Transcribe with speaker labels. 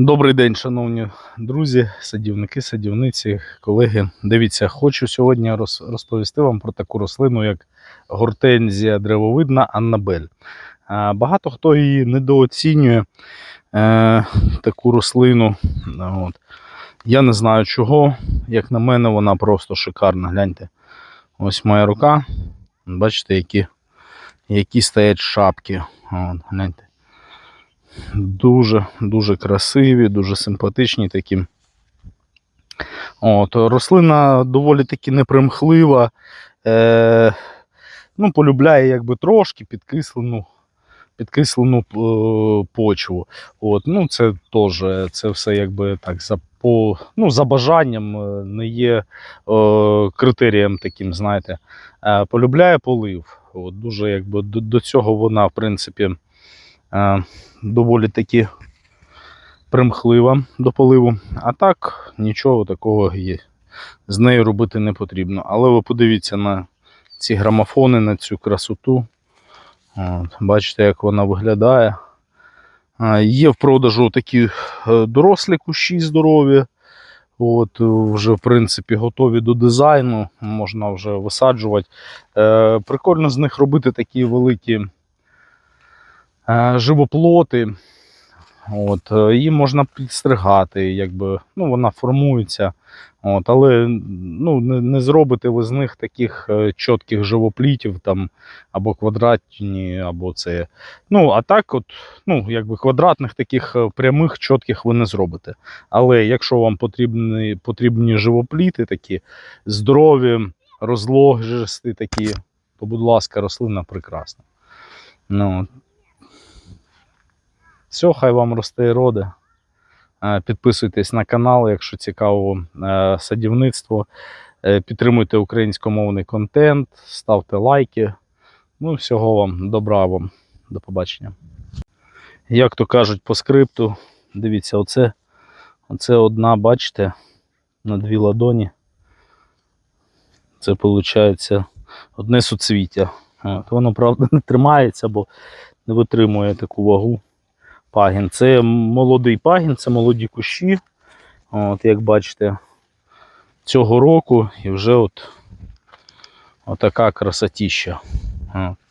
Speaker 1: Добрий день, шановні друзі, садівники, садівниці, колеги. Дивіться, хочу сьогодні розповісти вам про таку рослину, як гортензія древовидна Аннабель. Багато хто її недооцінює, е, таку рослину. От. Я не знаю чого. Як на мене, вона просто шикарна. Гляньте. Ось моя рука. Бачите, які, які стоять шапки. От, гляньте. Дуже дуже красиві, дуже симпатичні такі. От, рослина доволі таки непримхлива. Е, ну, полюбляє якби трошки підкислену, підкислену е, почву. От, ну, це теж це все якби так за, по, ну, за бажанням е, не є е, критерієм таким, знаєте. Е, полюбляє полив. От, дуже якби до, до цього вона, в принципі, доволі таки примхлива до поливу. А так, нічого такого є. з нею робити не потрібно. Але ви подивіться на ці грамофони, на цю красоту. От, бачите, як вона виглядає. Є в продажу такі е, дорослі кущі здорові. От, е, вже, в принципі, готові до дизайну, можна вже висаджувати. Е, прикольно з них робити такі великі е, живоплоти. От, е, її можна підстригати, якби, ну, вона формується. От, але ну, не, не зробите ви з них таких е, чітких живоплітів там, або квадратні, або це. Ну, а так, от, ну, якби квадратних таких е, прямих, чітких ви не зробите. Але якщо вам потрібні, потрібні живопліти такі, здорові, розложисті такі, то, будь ласка, рослина прекрасна. Ну. Все, хай вам росте і роде. Е, Підписуйтесь на канал, якщо цікаво е, садівництво. Е, Підтримуйте українськомовний контент, ставте лайки. Ну, всього вам, добра вам. До побачення. Як то кажуть по скрипту, дивіться, оце, оце одна, бачите, на дві ладоні. Це виходить одне суцвіття. От, воно, правда, не тримається, бо не витримує таку вагу пагін. Це молодий пагін, це молоді кущі. От, як бачите, цього року і вже от отака красотіща. От.